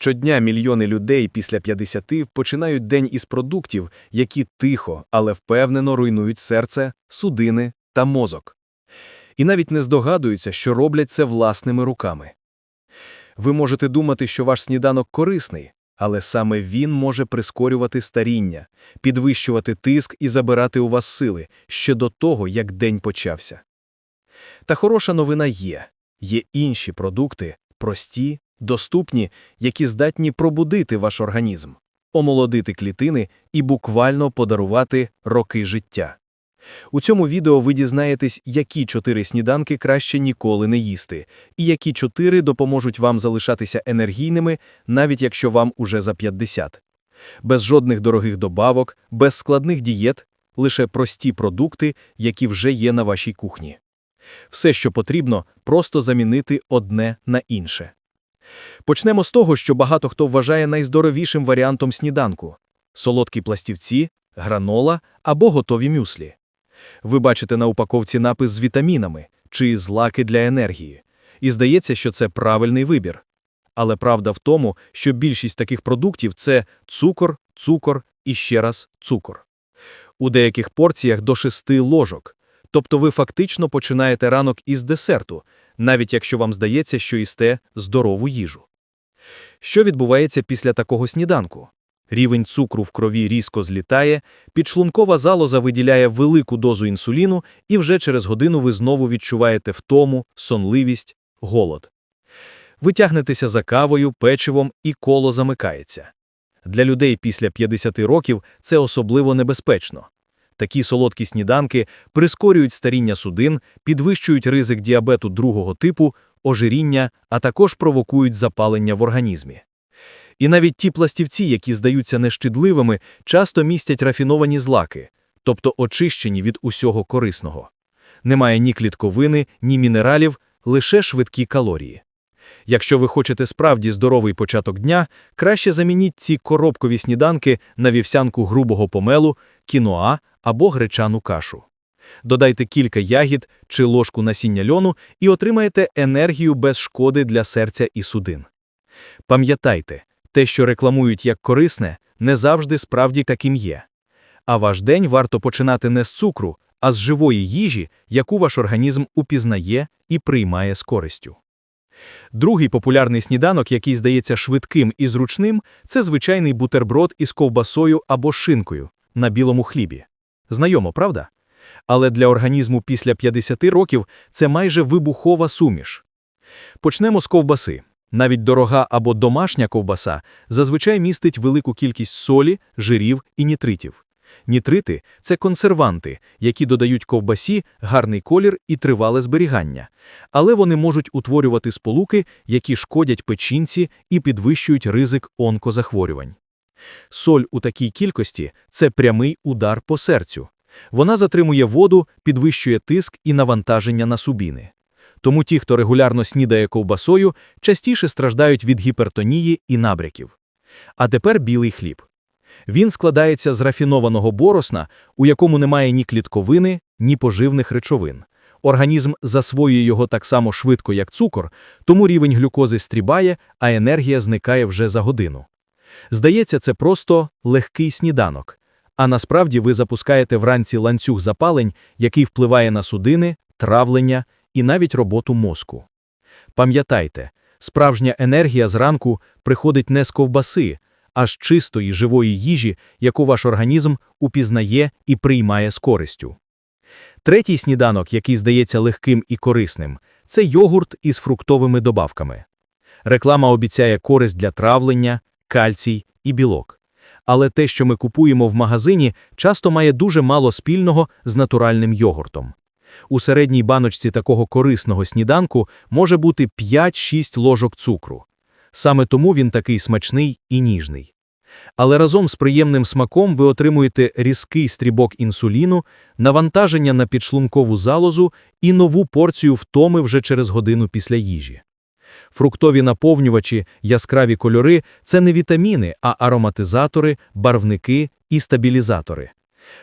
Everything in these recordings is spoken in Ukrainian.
Щодня мільйони людей після 50 починають день із продуктів, які тихо, але впевнено руйнують серце, судини та мозок. І навіть не здогадуються, що роблять це власними руками. Ви можете думати, що ваш сніданок корисний, але саме він може прискорювати старіння, підвищувати тиск і забирати у вас сили ще до того, як день почався. Та хороша новина є. Є інші продукти, прості, доступні, які здатні пробудити ваш організм, омолодити клітини і буквально подарувати роки життя. У цьому відео ви дізнаєтесь, які чотири сніданки краще ніколи не їсти, і які чотири допоможуть вам залишатися енергійними, навіть якщо вам уже за 50. Без жодних дорогих добавок, без складних дієт, лише прості продукти, які вже є на вашій кухні. Все, що потрібно, просто замінити одне на інше. Почнемо з того, що багато хто вважає найздоровішим варіантом сніданку – солодкі пластівці, гранола або готові мюслі. Ви бачите на упаковці напис з вітамінами чи злаки для енергії. І здається, що це правильний вибір. Але правда в тому, що більшість таких продуктів – це цукор, цукор і ще раз цукор. У деяких порціях до 6 ложок. Тобто ви фактично починаєте ранок із десерту, навіть якщо вам здається, що їсте здорову їжу. Що відбувається після такого сніданку? Рівень цукру в крові різко злітає, підшлункова залоза виділяє велику дозу інсуліну, і вже через годину ви знову відчуваєте втому, сонливість, голод. Ви тягнетеся за кавою, печивом і коло замикається. Для людей після 50 років це особливо небезпечно. Такі солодкі сніданки прискорюють старіння судин, підвищують ризик діабету другого типу, ожиріння, а також провокують запалення в організмі. І навіть ті пластівці, які здаються нешкідливими, часто містять рафіновані злаки, тобто очищені від усього корисного. Немає ні клітковини, ні мінералів, лише швидкі калорії. Якщо ви хочете справді здоровий початок дня, краще замініть ці коробкові сніданки на вівсянку грубого помелу, кіноа або гречану кашу. Додайте кілька ягід чи ложку насіння льону і отримаєте енергію без шкоди для серця і судин. Пам'ятайте, те, що рекламують як корисне, не завжди справді таким є. А ваш день варто починати не з цукру, а з живої їжі, яку ваш організм упізнає і приймає з користю. Другий популярний сніданок, який здається швидким і зручним, це звичайний бутерброд із ковбасою або шинкою на білому хлібі. Знайомо, правда? Але для організму після 50 років це майже вибухова суміш. Почнемо з ковбаси. Навіть дорога або домашня ковбаса зазвичай містить велику кількість солі, жирів і нітритів. Нітрити це консерванти, які додають ковбасі гарний колір і тривале зберігання, але вони можуть утворювати сполуки, які шкодять печінці і підвищують ризик онкозахворювань. Соль у такій кількості це прямий удар по серцю. Вона затримує воду, підвищує тиск і навантаження на субіни. Тому ті, хто регулярно снідає ковбасою, частіше страждають від гіпертонії і набряків. А тепер білий хліб. Він складається з рафінованого боросна, у якому немає ні клітковини, ні поживних речовин. Організм засвоює його так само швидко, як цукор, тому рівень глюкози стрібає, а енергія зникає вже за годину. Здається, це просто легкий сніданок. А насправді ви запускаєте вранці ланцюг запалень, який впливає на судини, травлення і навіть роботу мозку. Пам'ятайте, справжня енергія зранку приходить не з ковбаси, а з чистої живої їжі, яку ваш організм упізнає і приймає з користю. Третій сніданок, який здається легким і корисним, це йогурт із фруктовими добавками. Реклама обіцяє користь для травлення, кальцій і білок. Але те, що ми купуємо в магазині, часто має дуже мало спільного з натуральним йогуртом. У середній баночці такого корисного сніданку може бути 5-6 ложок цукру. Саме тому він такий смачний і ніжний. Але разом з приємним смаком ви отримуєте різкий стрібок інсуліну, навантаження на підшлункову залозу і нову порцію втоми вже через годину після їжі. Фруктові наповнювачі, яскраві кольори це не вітаміни, а ароматизатори, барвники і стабілізатори.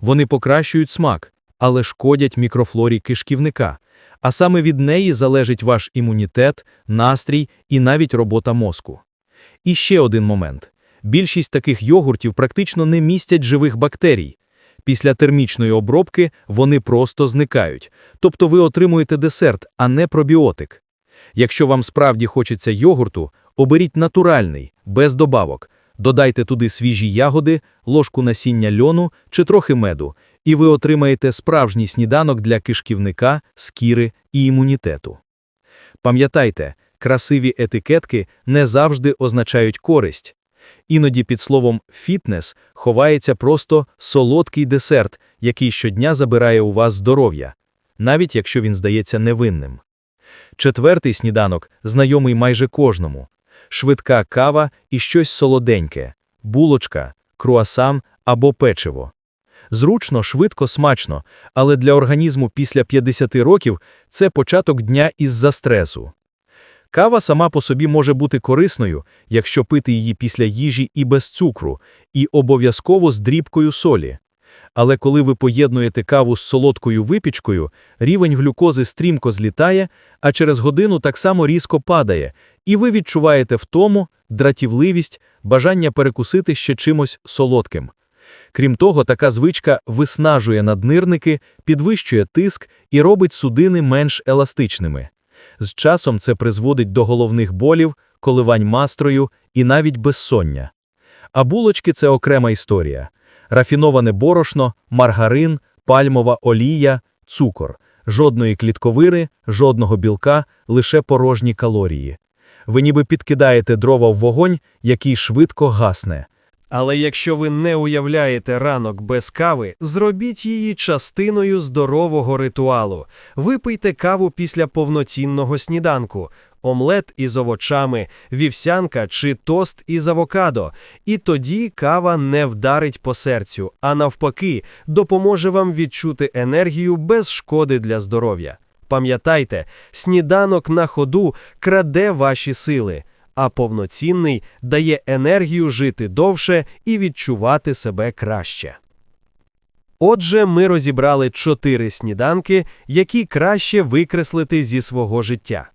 Вони покращують смак, але шкодять мікрофлорі кишківника, а саме від неї залежить ваш імунітет, настрій і навіть робота мозку. І ще один момент. Більшість таких йогуртів практично не містять живих бактерій. Після термічної обробки вони просто зникають, тобто ви отримуєте десерт, а не пробіотик. Якщо вам справді хочеться йогурту, оберіть натуральний, без добавок. Додайте туди свіжі ягоди, ложку насіння льону чи трохи меду, і ви отримаєте справжній сніданок для кишківника, скіри і імунітету. Пам'ятайте, красиві етикетки не завжди означають користь. Іноді під словом фітнес ховається просто солодкий десерт, який щодня забирає у вас здоров'я, навіть якщо він здається невинним. Четвертий сніданок знайомий майже кожному швидка кава і щось солоденьке, булочка, круасан або печиво. Зручно, швидко, смачно, але для організму після 50 років це початок дня із-за стресу. Кава сама по собі може бути корисною, якщо пити її після їжі і без цукру, і обов'язково з дрібкою солі. Але коли ви поєднуєте каву з солодкою випічкою, рівень глюкози стрімко злітає, а через годину так само різко падає, і ви відчуваєте втому, дратівливість, бажання перекусити ще чимось солодким. Крім того, така звичка виснажує наднирники, підвищує тиск і робить судини менш еластичними. З часом це призводить до головних болів, коливань мастрою і навіть безсоння. А булочки це окрема історія. Рафіноване борошно, маргарин, пальмова олія, цукор, жодної клітковини, жодного білка, лише порожні калорії. Ви ніби підкидаєте дрова в вогонь, який швидко гасне. Але якщо ви не уявляєте ранок без кави, зробіть її частиною здорового ритуалу. Випийте каву після повноцінного сніданку, омлет із овочами, вівсянка чи тост із авокадо. І тоді кава не вдарить по серцю, а навпаки, допоможе вам відчути енергію без шкоди для здоров'я. Пам'ятайте, сніданок на ходу краде ваші сили а повноцінний дає енергію жити довше і відчувати себе краще. Отже, ми розібрали чотири сніданки, які краще викреслити зі свого життя.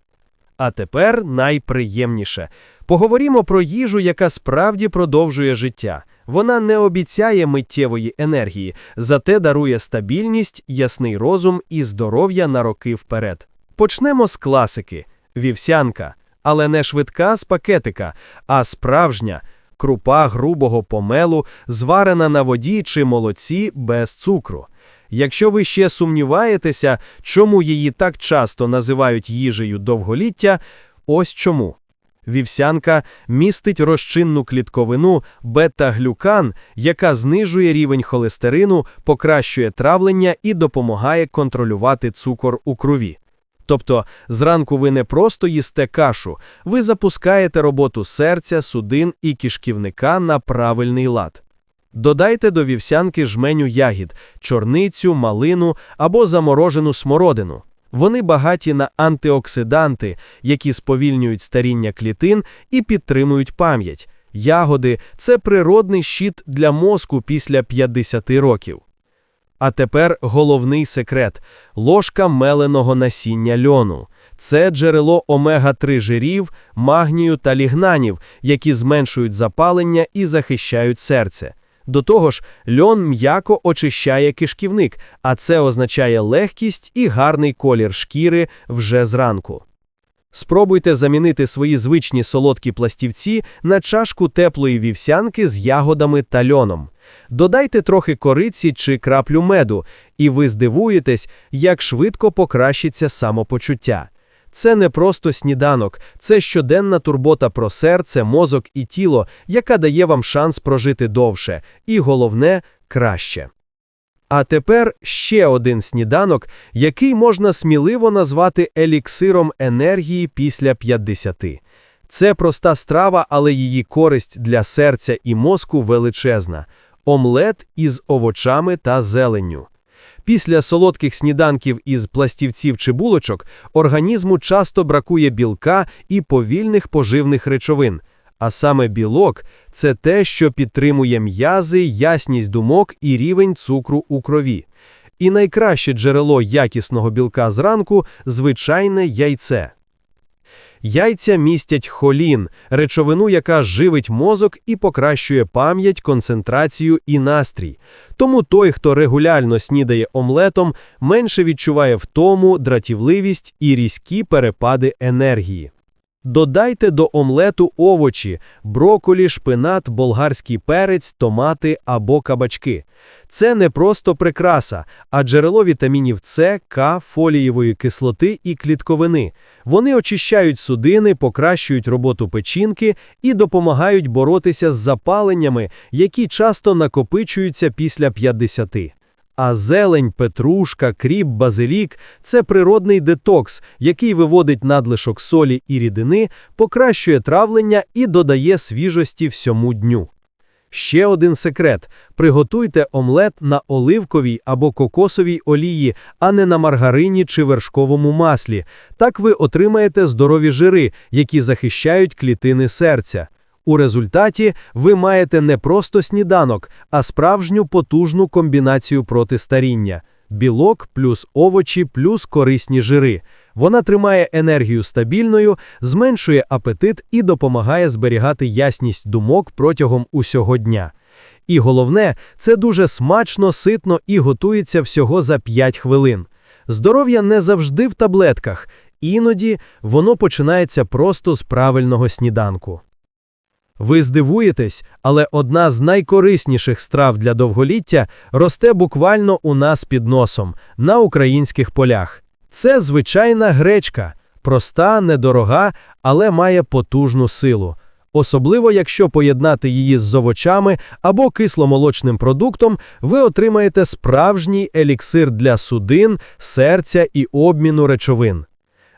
А тепер найприємніше поговоримо про їжу, яка справді продовжує життя. Вона не обіцяє миттєвої енергії, зате дарує стабільність, ясний розум і здоров'я на роки вперед. Почнемо з класики вівсянка але не швидка з пакетика, а справжня крупа грубого помелу, зварена на воді чи молоці без цукру. Якщо ви ще сумніваєтеся, чому її так часто називають їжею довголіття, ось чому. Вівсянка містить розчинну клітковину бета-глюкан, яка знижує рівень холестерину, покращує травлення і допомагає контролювати цукор у крові. Тобто зранку ви не просто їсте кашу, ви запускаєте роботу серця, судин і кишківника на правильний лад. Додайте до вівсянки жменю ягід, чорницю, малину або заморожену смородину. Вони багаті на антиоксиданти, які сповільнюють старіння клітин і підтримують пам'ять. Ягоди це природний щит для мозку після 50 років. А тепер головний секрет ложка меленого насіння льону. Це джерело омега-3 жирів, магнію та лігнанів, які зменшують запалення і захищають серце. До того ж, льон м'яко очищає кишківник, а це означає легкість і гарний колір шкіри вже зранку. Спробуйте замінити свої звичні солодкі пластівці на чашку теплої вівсянки з ягодами та льоном. Додайте трохи кориці чи краплю меду, і ви здивуєтесь, як швидко покращиться самопочуття. Це не просто сніданок, це щоденна турбота про серце, мозок і тіло, яка дає вам шанс прожити довше, і головне краще. А тепер ще один сніданок, який можна сміливо назвати еліксиром енергії після 50. Це проста страва, але її користь для серця і мозку величезна омлет із овочами та зеленню. Після солодких сніданків із пластівців чи булочок організму часто бракує білка і повільних поживних речовин. А саме білок це те, що підтримує м'язи, ясність думок і рівень цукру у крові. І найкраще джерело якісного білка зранку звичайне яйце. Яйця містять холін, речовину, яка живить мозок і покращує пам'ять, концентрацію і настрій. Тому той, хто регулярно снідає омлетом, менше відчуває втому, дратівливість і різкі перепади енергії. Додайте до омлету овочі, броколі, шпинат, болгарський перець, томати або кабачки. Це не просто прикраса, а джерело вітамінів С, К, фолієвої кислоти і клітковини. Вони очищають судини, покращують роботу печінки і допомагають боротися з запаленнями, які часто накопичуються після 50. А зелень, петрушка, кріп, базилік – це природний детокс, який виводить надлишок солі і рідини, покращує травлення і додає свіжості всьому дню. Ще один секрет – приготуйте омлет на оливковій або кокосовій олії, а не на маргарині чи вершковому маслі. Так ви отримаєте здорові жири, які захищають клітини серця. У результаті ви маєте не просто сніданок, а справжню потужну комбінацію проти старіння – білок плюс овочі плюс корисні жири. Вона тримає енергію стабільною, зменшує апетит і допомагає зберігати ясність думок протягом усього дня. І головне, це дуже смачно, ситно і готується всього за 5 хвилин. Здоров'я не завжди в таблетках, іноді воно починається просто з правильного сніданку. Ви здивуєтесь, але одна з найкорисніших страв для довголіття росте буквально у нас під носом, на українських полях. Це звичайна гречка, проста, недорога, але має потужну силу. Особливо, якщо поєднати її з овочами або кисломолочним продуктом, ви отримаєте справжній еліксир для судин, серця і обміну речовин.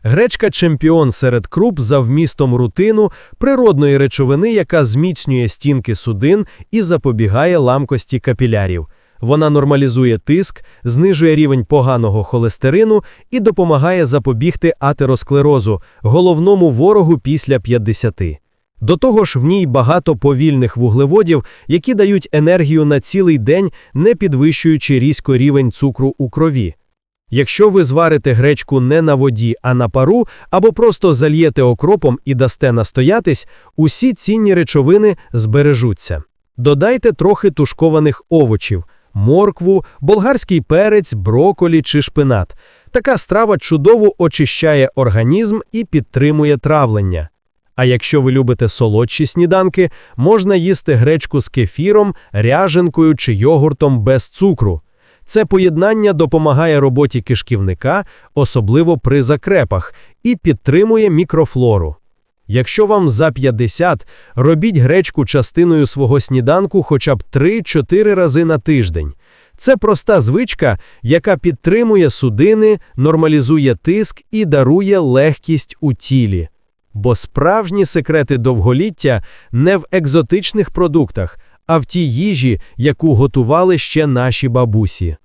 Гречка чемпіон серед круп за вмістом рутину, природної речовини, яка зміцнює стінки судин і запобігає ламкості капілярів. Вона нормалізує тиск, знижує рівень поганого холестерину і допомагає запобігти атеросклерозу, головному ворогу після 50. До того ж, в ній багато повільних вуглеводів, які дають енергію на цілий день, не підвищуючи різко рівень цукру у крові. Якщо ви зварите гречку не на воді, а на пару, або просто зальєте окропом і дасте настоятись, усі цінні речовини збережуться. Додайте трохи тушкованих овочів, моркву, болгарський перець, броколі чи шпинат. Така страва чудово очищає організм і підтримує травлення. А якщо ви любите солодші сніданки, можна їсти гречку з кефіром, ряженкою чи йогуртом без цукру. Це поєднання допомагає роботі кишківника, особливо при закрепах, і підтримує мікрофлору. Якщо вам за 50, робіть гречку частиною свого сніданку хоча б 3-4 рази на тиждень. Це проста звичка, яка підтримує судини, нормалізує тиск і дарує легкість у тілі. Бо справжні секрети довголіття не в екзотичних продуктах, а в тій їжі, яку готували ще наші бабусі.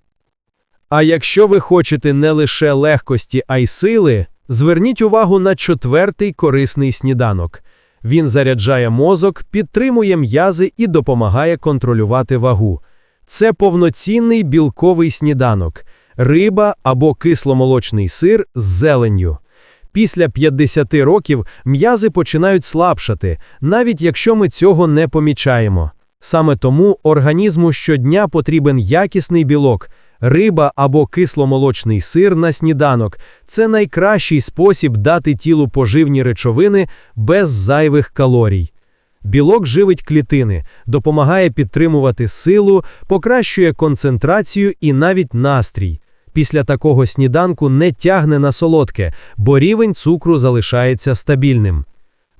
А якщо ви хочете не лише легкості, а й сили, зверніть увагу на четвертий корисний сніданок. Він заряджає мозок, підтримує м'язи і допомагає контролювати вагу. Це повноцінний білковий сніданок, риба або кисломолочний сир з зеленню. Після 50 років м'язи починають слабшати, навіть якщо ми цього не помічаємо. Саме тому організму щодня потрібен якісний білок, риба або кисломолочний сир на сніданок це найкращий спосіб дати тілу поживні речовини без зайвих калорій. Білок живить клітини, допомагає підтримувати силу, покращує концентрацію і навіть настрій. Після такого сніданку не тягне на солодке, бо рівень цукру залишається стабільним.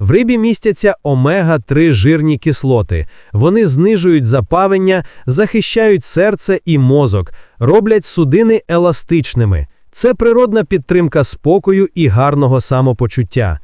В рибі містяться омега-3 жирні кислоти. Вони знижують запавення, захищають серце і мозок, роблять судини еластичними. Це природна підтримка спокою і гарного самопочуття.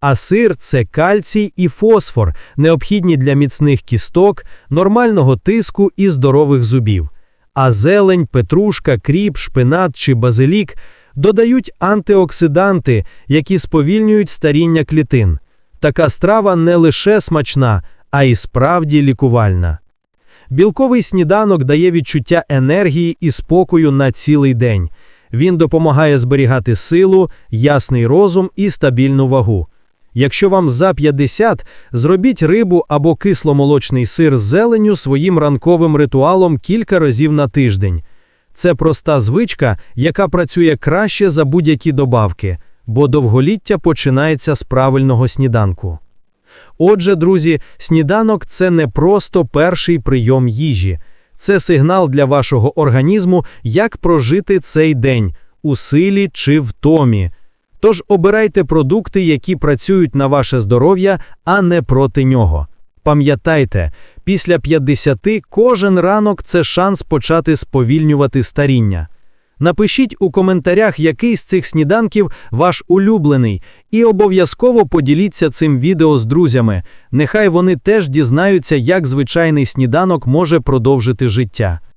А сир це кальцій і фосфор, необхідні для міцних кісток, нормального тиску і здорових зубів. А зелень, петрушка, кріп, шпинат чи базилік додають антиоксиданти, які сповільнюють старіння клітин. Така страва не лише смачна, а й справді лікувальна. Білковий сніданок дає відчуття енергії і спокою на цілий день. Він допомагає зберігати силу, ясний розум і стабільну вагу. Якщо вам за 50, зробіть рибу або кисломолочний сир з зеленню своїм ранковим ритуалом кілька разів на тиждень. Це проста звичка, яка працює краще за будь-які добавки, бо довголіття починається з правильного сніданку. Отже, друзі, сніданок це не просто перший прийом їжі, це сигнал для вашого організму, як прожити цей день у силі чи втомі. Тож обирайте продукти, які працюють на ваше здоров'я, а не проти нього. Пам'ятайте, після 50 кожен ранок це шанс почати сповільнювати старіння. Напишіть у коментарях, який з цих сніданків ваш улюблений, і обов'язково поділіться цим відео з друзями. Нехай вони теж дізнаються, як звичайний сніданок може продовжити життя.